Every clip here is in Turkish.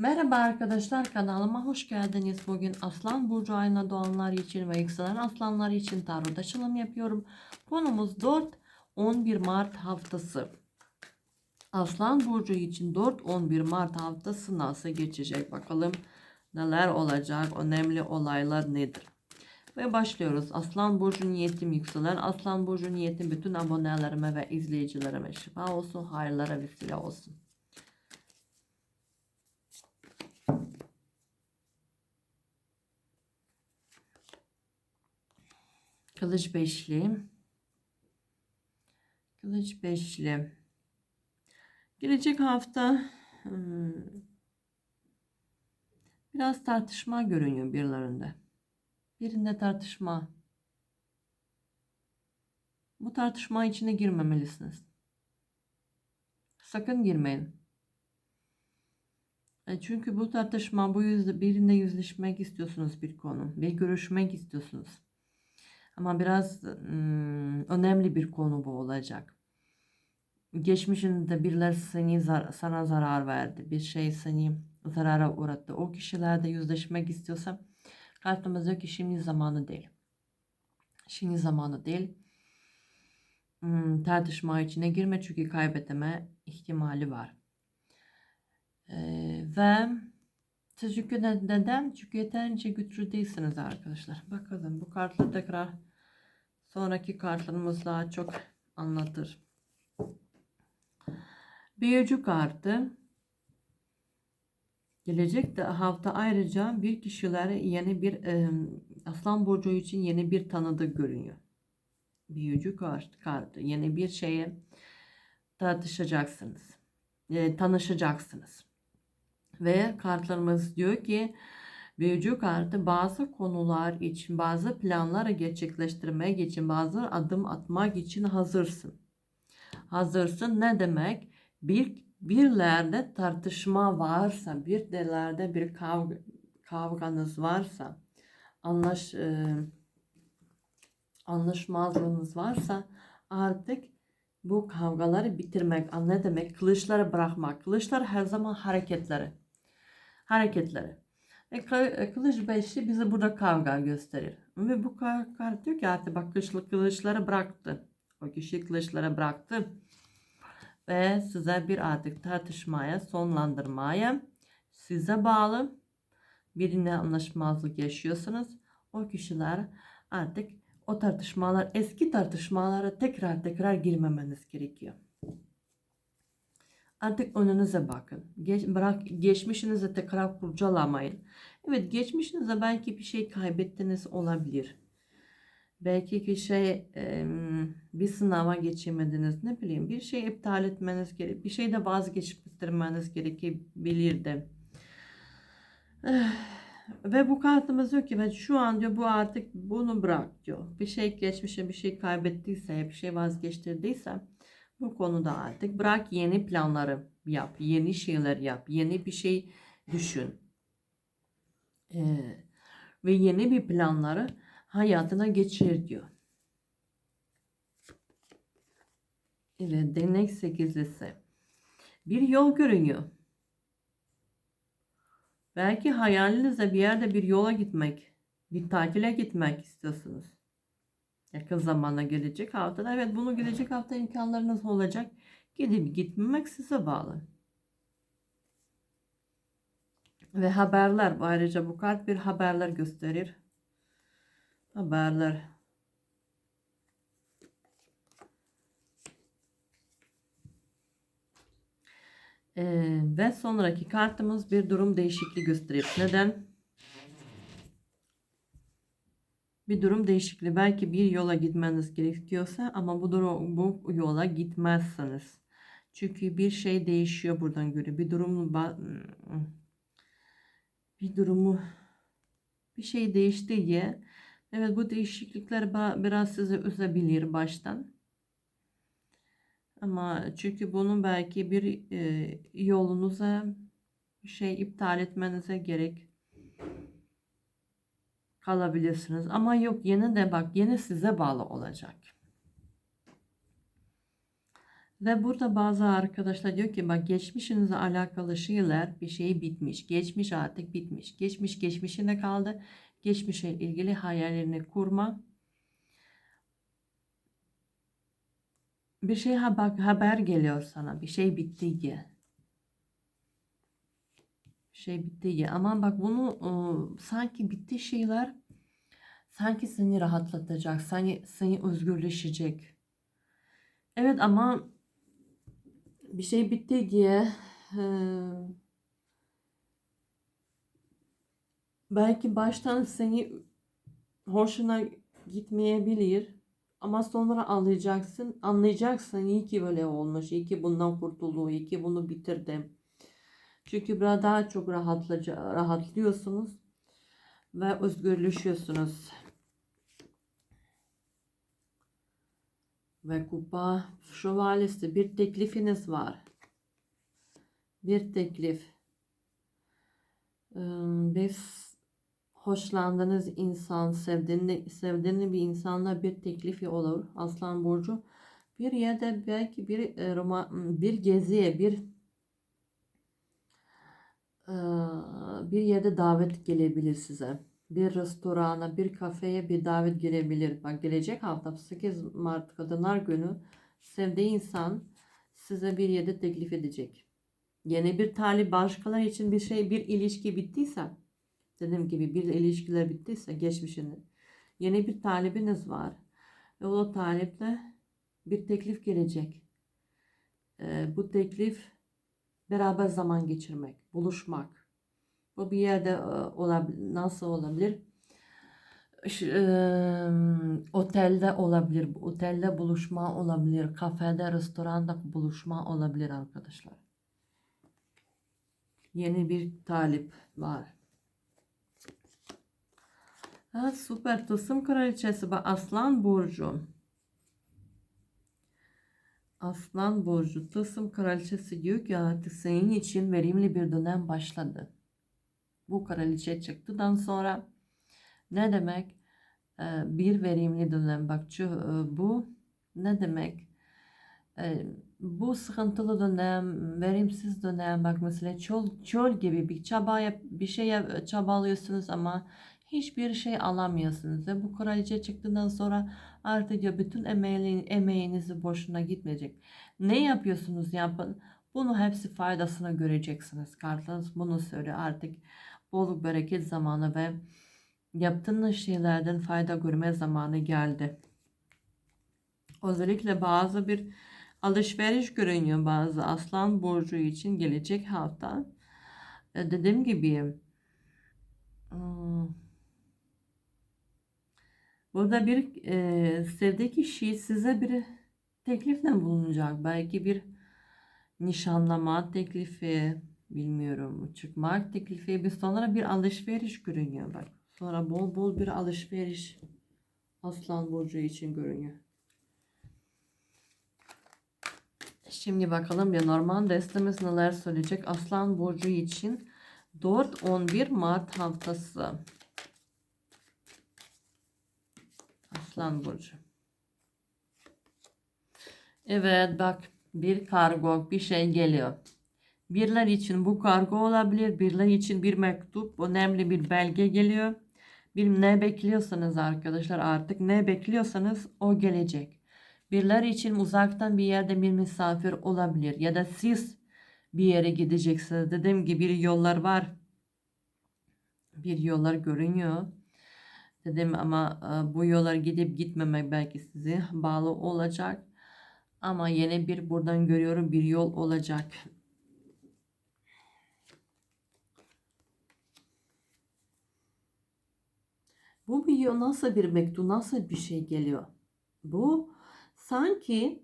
Merhaba arkadaşlar kanalıma hoş geldiniz. Bugün Aslan Burcu ayına doğanlar için ve yükselen aslanlar için tarot açılım yapıyorum. Konumuz 4-11 Mart haftası. Aslan Burcu için 4-11 Mart haftası nasıl geçecek bakalım neler olacak önemli olaylar nedir? Ve başlıyoruz. Aslan Burcu niyetim yükselen Aslan Burcu niyetim bütün abonelerime ve izleyicilerime şifa olsun, hayırlara vesile olsun. Kılıç beşli. Kılıç beşli. Gelecek hafta hmm, biraz tartışma görünüyor birilerinde. Birinde tartışma. Bu tartışma içine girmemelisiniz. Sakın girmeyin. E, Çünkü bu tartışma bu yüzde birinde yüzleşmek istiyorsunuz bir konu ve görüşmek istiyorsunuz. Ama biraz ım, önemli bir konu bu olacak. Geçmişinde birileri seni zar- sana zarar verdi. Bir şey seni zarara uğrattı. O kişilerle yüzleşmek istiyorsa kartımız diyor ki şimdi zamanı değil. Şimdi zamanı değil. Hmm, tartışma içine girme çünkü kaybetme ihtimali var. Ee, ve çünkü ne- neden? Çünkü yeterince güçlü değilsiniz arkadaşlar. Bakalım bu kartla tekrar sonraki kartlarımız daha çok anlatır. Büyücü kartı. Gelecek hafta ayrıca bir kişilere yeni bir e, Aslan Burcu için yeni bir tanıdık görünüyor. Büyücü kart, kartı. Yeni bir şeye tartışacaksınız. E, tanışacaksınız. Ve kartlarımız diyor ki Büyücü kartı bazı konular için, bazı planları gerçekleştirmek için, bazı adım atmak için hazırsın. Hazırsın ne demek? Bir birlerde tartışma varsa, bir delerde bir kavga, kavganız varsa, anlaş e, anlaşmazlığınız varsa artık bu kavgaları bitirmek, ne demek? Kılıçları bırakmak. Kılıçlar her zaman hareketleri. Hareketleri. E, e, kılıç beşli bize burada kavga gösterir. Ve bu kar- kart diyor ki artık bak kılıçlı kılıçları bıraktı. O kişi kılıçları bıraktı. Ve size bir artık tartışmaya, sonlandırmaya size bağlı birine anlaşmazlık yaşıyorsanız o kişiler artık o tartışmalar eski tartışmalara tekrar tekrar girmemeniz gerekiyor. Artık önünüze bakın. Geç, bırak geçmişinizi tekrar kurcalamayın. Evet geçmişinizde belki bir şey kaybettiniz olabilir. Belki bir şey bir sınava geçemediniz ne bileyim bir şey iptal etmeniz gerek bir şey de vazgeçtirmeniz gerekebilir de. Eh, Ve bu kartımız diyor ki ben şu an diyor bu artık bunu bırak diyor. Bir şey geçmişe bir şey kaybettiyse bir şey vazgeçtirdiyse bu konuda artık bırak yeni planları yap, yeni şeyler yap, yeni bir şey düşün. Ee, ve yeni bir planları hayatına geçir diyor. Evet, denek sekizlisi. Bir yol görünüyor. Belki hayalinizde bir yerde bir yola gitmek, bir tatile gitmek istiyorsunuz. Yakın zamanda gelecek haftada. Evet bunu gelecek hafta imkanlarınız olacak. Gidip gitmemek size bağlı. Ve haberler. Ayrıca bu kart bir haberler gösterir. Haberler. Ee, ve sonraki kartımız bir durum değişikliği gösterir. Neden? Bir durum değişikliği. Belki bir yola gitmeniz gerekiyorsa ama bu durum, bu yola gitmezseniz. Çünkü bir şey değişiyor buradan göre. Bir durum bir durumu bir şey değişti diye. Evet bu değişiklikler biraz sizi üzebilir baştan. Ama çünkü bunun belki bir e, yolunuza bir şey iptal etmenize gerek kalabilirsiniz. Ama yok yine de bak yine size bağlı olacak. Ve burada bazı arkadaşlar diyor ki bak geçmişinizle alakalı şeyler bir şey bitmiş. Geçmiş artık bitmiş. Geçmiş geçmişinde kaldı. Geçmişe ilgili hayallerini kurma. Bir şey ha- bak haber geliyor sana. Bir şey bitti diye. Şey bitti diye. Ama bak bunu ıı, sanki bitti şeyler sanki seni rahatlatacak. Seni, seni özgürleşecek. Evet ama bir şey bitti diye eee, belki baştan seni hoşuna gitmeyebilir ama sonra anlayacaksın anlayacaksın iyi ki böyle olmuş iyi ki bundan kurtuldu iyi ki bunu bitirdim çünkü biraz daha çok rahatlaca, rahatlıyorsunuz ve özgürleşiyorsunuz ve kupa şövalyesi bir teklifiniz var bir teklif biz hoşlandığınız insan, sevdiğini, sevdiğini bir insanla bir teklifi olur. Aslan Burcu. Bir yerde belki bir e, bir geziye, bir bir yerde davet gelebilir size. Bir restorana, bir kafeye bir davet gelebilir. Bak gelecek hafta 8 Mart Kadınlar Günü sevdiği insan size bir yerde teklif edecek. Yeni bir talip başkaları için bir şey, bir ilişki bittiyse dediğim gibi bir ilişkiler bittiyse geçmişinde yeni bir talibiniz var ve o taliple bir teklif gelecek. Ee, bu teklif beraber zaman geçirmek, buluşmak. Bu bir yerde e, olabilir, nasıl olabilir? E, otelde olabilir, otelde buluşma olabilir, kafede, restoranda buluşma olabilir arkadaşlar. Yeni bir talip var. Ha, süper. Tılsım kraliçesi bak Aslan Burcu. Aslan Burcu. Tılsım kraliçesi diyor ki artık senin için verimli bir dönem başladı. Bu kraliçe çıktıdan sonra ne demek? Ee, bir verimli dönem. Bak e, bu ne demek? Ee, bu sıkıntılı dönem, verimsiz dönem. Bak mesela çöl, çöl gibi bir çaba yap, bir şey yap- çabalıyorsunuz ama hiçbir şey alamıyorsunuz ve bu kraliçe çıktıktan sonra artık ya bütün emeğin, emeğinizi boşuna gitmeyecek. Ne yapıyorsunuz yapın. Bunu hepsi faydasını göreceksiniz. Kartlarınız bunu söylüyor. Artık bolluk bereket zamanı ve yaptığınız şeylerden fayda görme zamanı geldi. Özellikle bazı bir alışveriş görünüyor bazı aslan burcu için gelecek hafta. E, Dediğim gibi hmm, Burada bir e, sevdiği kişi size bir teklifle bulunacak. Belki bir nişanlama teklifi, bilmiyorum, çıkmak teklifi. Bir sonra bir alışveriş görünüyor bak. Sonra bol bol bir alışveriş Aslan Burcu için görünüyor. Şimdi bakalım bir normal destemiz neler söyleyecek Aslan Burcu için 4-11 Mart haftası. Aslan Burcu. Evet bak bir kargo bir şey geliyor. Birler için bu kargo olabilir. Birler için bir mektup önemli bir belge geliyor. Bir ne bekliyorsanız arkadaşlar artık ne bekliyorsanız o gelecek. Birler için uzaktan bir yerde bir misafir olabilir. Ya da siz bir yere gideceksiniz. Dediğim gibi bir yollar var. Bir yollar görünüyor. Dedim ama e, bu yola gidip gitmemek belki sizi bağlı olacak. Ama yine bir buradan görüyorum bir yol olacak. Bu bir yol nasıl bir mektup nasıl bir şey geliyor? Bu sanki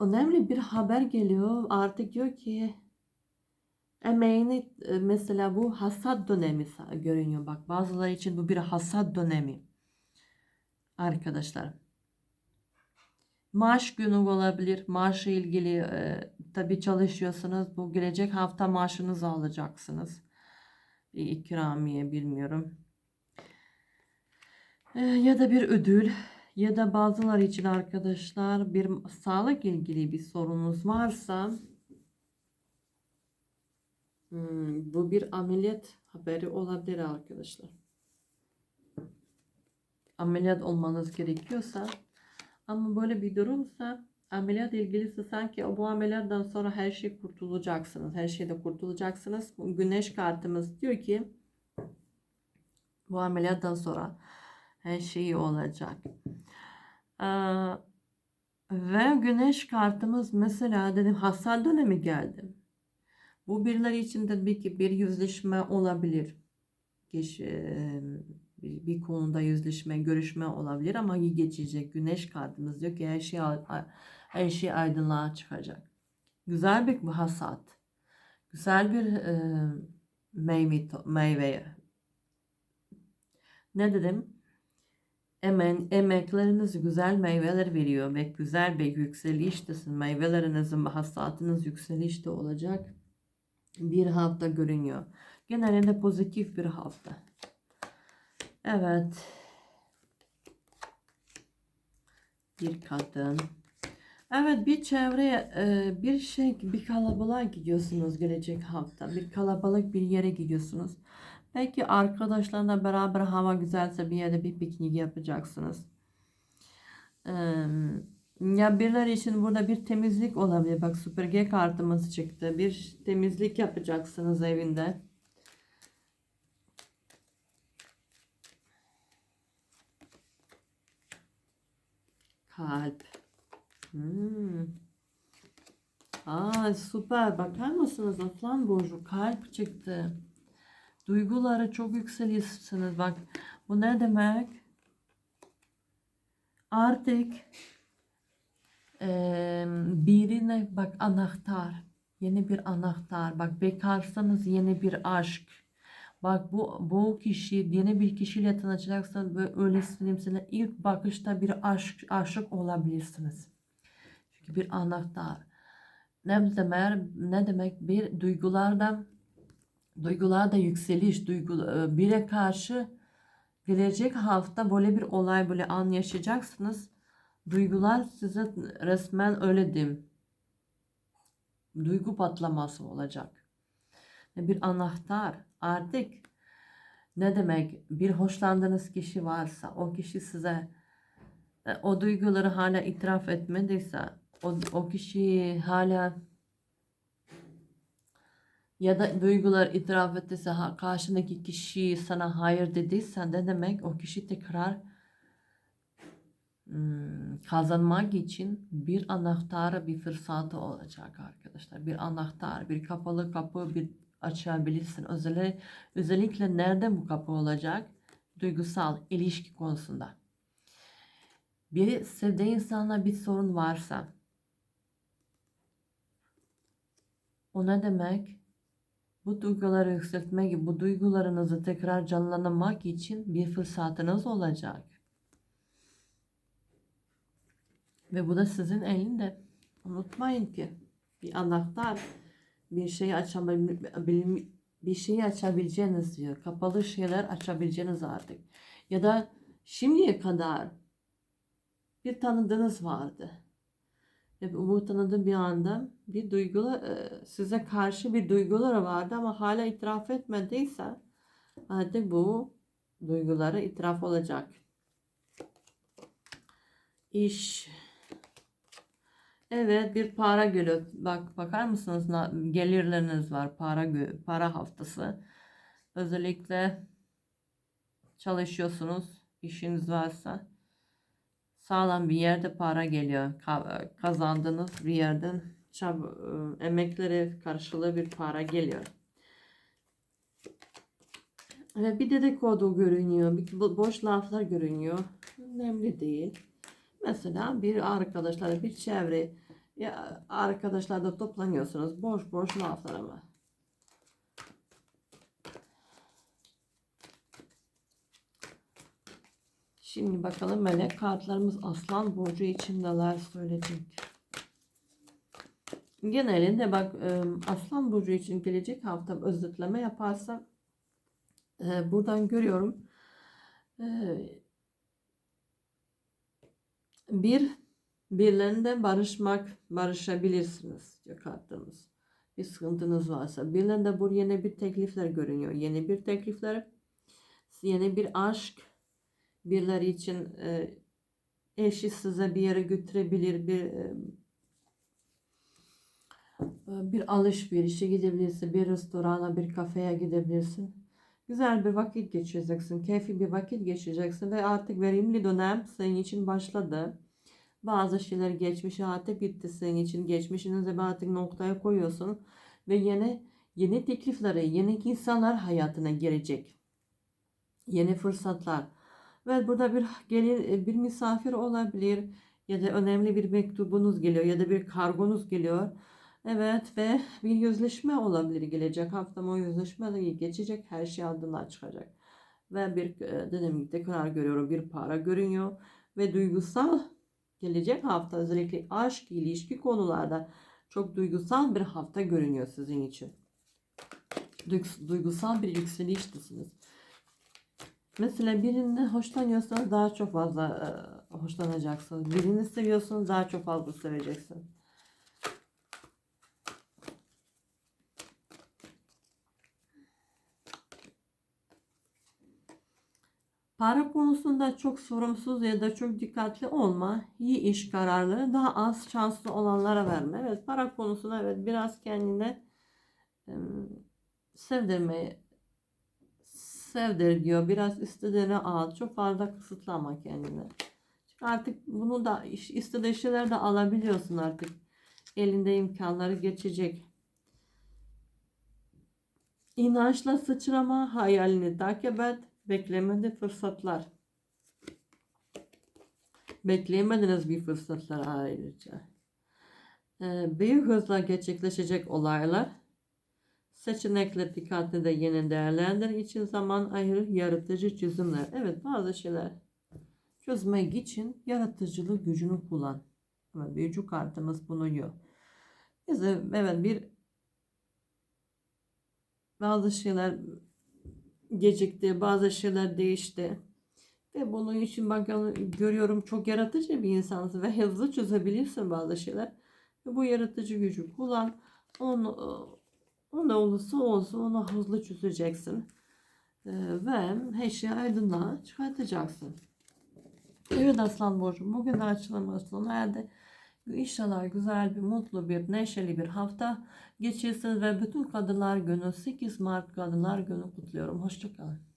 önemli bir haber geliyor. Artık diyor ki emeğini e, mesela bu hasat dönemi görünüyor. Bak bazıları için bu bir hasat dönemi. Arkadaşlar. Maaş günü olabilir. Maaşla ilgili e, tabii çalışıyorsanız bu gelecek hafta maaşınızı alacaksınız. Bir ikramiye bilmiyorum. E, ya da bir ödül ya da bazılar için arkadaşlar bir sağlık ilgili bir sorunuz varsa hmm, bu bir ameliyat haberi olabilir arkadaşlar. Ameliyat olmanız gerekiyorsa ama böyle bir durumsa ameliyat ilgilisi sanki bu ameliyattan sonra her şey kurtulacaksınız. Her şeyde kurtulacaksınız. Güneş kartımız diyor ki bu ameliyattan sonra her şey olacak. Ee, ve güneş kartımız mesela dedim hasar dönemi geldi. Bu birileri için tabii ki bir yüzleşme olabilir. Geç, e, bir, konuda yüzleşme, görüşme olabilir ama iyi geçecek. Güneş kartımız diyor ki her şey her şey aydınlığa çıkacak. Güzel bir hasat. Güzel bir e, meyve, meyve. Ne dedim? Emen, emekleriniz güzel meyveler veriyor ve güzel bir yükseliştesin. Meyvelerinizin ve hasatınız yükselişte olacak bir hafta görünüyor. Genelinde pozitif bir hafta. Evet. Bir kadın. Evet bir çevreye bir şey bir kalabalığa gidiyorsunuz gelecek hafta. Bir kalabalık bir yere gidiyorsunuz. Belki arkadaşlarla beraber hava güzelse bir yerde bir piknik yapacaksınız. Ya birileri için burada bir temizlik olabilir. Bak Super G kartımız çıktı. Bir temizlik yapacaksınız evinde. Kalp. Hmm. Aa süper. Bakar mısınız? Aslan burcu kalp çıktı. Duyguları çok yükseliyorsunuz. Bak bu ne demek? Artık birine bak anahtar. Yeni bir anahtar. Bak bekarsanız yeni bir aşk. Bak bu bu kişi yeni bir kişiyle tanışacaksınız ve öyle söyleyeyim sana ilk bakışta bir aşk aşık olabilirsiniz. Çünkü bir anahtar. Ne demek ne demek bir duygulardan duygularda yükseliş, duygu, e, bire karşı gelecek hafta böyle bir olay böyle an yaşayacaksınız. Duygular size resmen öyle diyeyim. Duygu patlaması olacak. Bir anahtar artık ne demek bir hoşlandığınız kişi varsa o kişi size e, o duyguları hala itiraf etmediyse o, o kişi hala ya da duygular itiraf ettiyse karşındaki kişi sana hayır dediysen de demek o kişi tekrar kazanmak için bir anahtarı bir fırsatı olacak arkadaşlar. Bir anahtar, bir kapalı kapı bir açabilirsin. Özellikle, özellikle nerede bu kapı olacak? Duygusal ilişki konusunda. Bir sevdiği insana bir sorun varsa o ne demek? Bu duyguları yükseltmek, bu duygularınızı tekrar canlandırmak için bir fırsatınız olacak. Ve bu da sizin elinde. Unutmayın ki bir anahtar bir şeyi açabil bir şeyi açabileceğiniz diyor. Kapalı şeyler açabileceğiniz artık. Ya da şimdiye kadar bir tanıdığınız vardı. Ve bu tanıdığı bir anda bir duygula e, size karşı bir duyguları vardı ama hala itiraf etmediyse hadi bu duyguları itiraf olacak. İş. Evet bir para geliyor. Bak bakar mısınız gelirleriniz var. Para para haftası. Özellikle çalışıyorsunuz. işiniz varsa sağlam bir yerde para geliyor. Kazandığınız bir yerden e, emekleri karşılığı bir para geliyor. Ve bir dedikodu görünüyor. Bir boş laflar görünüyor. Önemli değil. Mesela bir arkadaşlar, bir çevre ya arkadaşlarla toplanıyorsunuz. Boş boş laflar ama. Şimdi bakalım melek kartlarımız aslan burcu için neler söyleyecek. Genelinde bak aslan burcu için gelecek hafta özetleme yaparsa buradan görüyorum. Bir, birilerinde barışmak, barışabilirsiniz diyor kartlarımız. Bir sıkıntınız varsa. Birilerinde bu yeni bir teklifler görünüyor. Yeni bir teklifler, yeni bir aşk. Birileri için e, eşi size bir yere götürebilir, bir e, bir alışverişe gidebilirsin, bir restorana, bir kafeye gidebilirsin. Güzel bir vakit geçireceksin, keyifli bir vakit geçireceksin ve artık verimli dönem senin için başladı. Bazı şeyler geçmişe artık bitti senin için. Geçmişinize artık noktaya koyuyorsun ve yeni yeni teklifleri, yeni insanlar hayatına girecek. Yeni fırsatlar. Ve burada bir gelir, bir misafir olabilir ya da önemli bir mektubunuz geliyor ya da bir kargonuz geliyor. Evet ve bir yüzleşme olabilir gelecek hafta o yüzleşme geçecek her şey adına çıkacak. Ve bir e, dediğim tekrar görüyorum bir para görünüyor ve duygusal gelecek hafta özellikle aşk, ilişki konularda çok duygusal bir hafta görünüyor sizin için. Duygusal bir yükseliştesiniz. Mesela birinden hoşlanıyorsanız daha çok fazla hoşlanacaksınız. Birini seviyorsanız daha çok fazla seveceksiniz. Para konusunda çok sorumsuz ya da çok dikkatli olma. İyi iş kararları daha az şanslı olanlara verme. Evet para konusunda evet biraz kendine e, sevdirmeyi sevdir diyor. Biraz istediğini al. Çok fazla kısıtlama kendini. Çünkü artık bunu da istediği şeyler de alabiliyorsun artık. Elinde imkanları geçecek. İnançla sıçrama, hayalini takip et, beklemedi fırsatlar. Bekleyemediniz bir fırsatlar ayrıca. Ee, büyük hızla gerçekleşecek olaylar Seçenekler dikkatli de yeni değerlendir. için zaman ayır yaratıcı çözümler. Evet bazı şeyler çözmek için yaratıcılık gücünü kullan. Ama büyücü kartımız bunu diyor. Bize evet bir bazı şeyler gecikti, bazı şeyler değişti. Ve bunun için bakın görüyorum çok yaratıcı bir insansın ve hızlı çözebilirsin bazı şeyler. Ve bu yaratıcı gücü kullan. Onu o ne olursa olsun onu hızlı çözeceksin. Ee, ve her şeyi aydınlığa çıkartacaksın. Evet Aslan Burcu bugün de açılımı sona erdi. İnşallah güzel bir, mutlu bir, neşeli bir hafta geçirsiniz ve bütün kadınlar günü 8 Mart Kadınlar Günü kutluyorum. Hoşçakalın.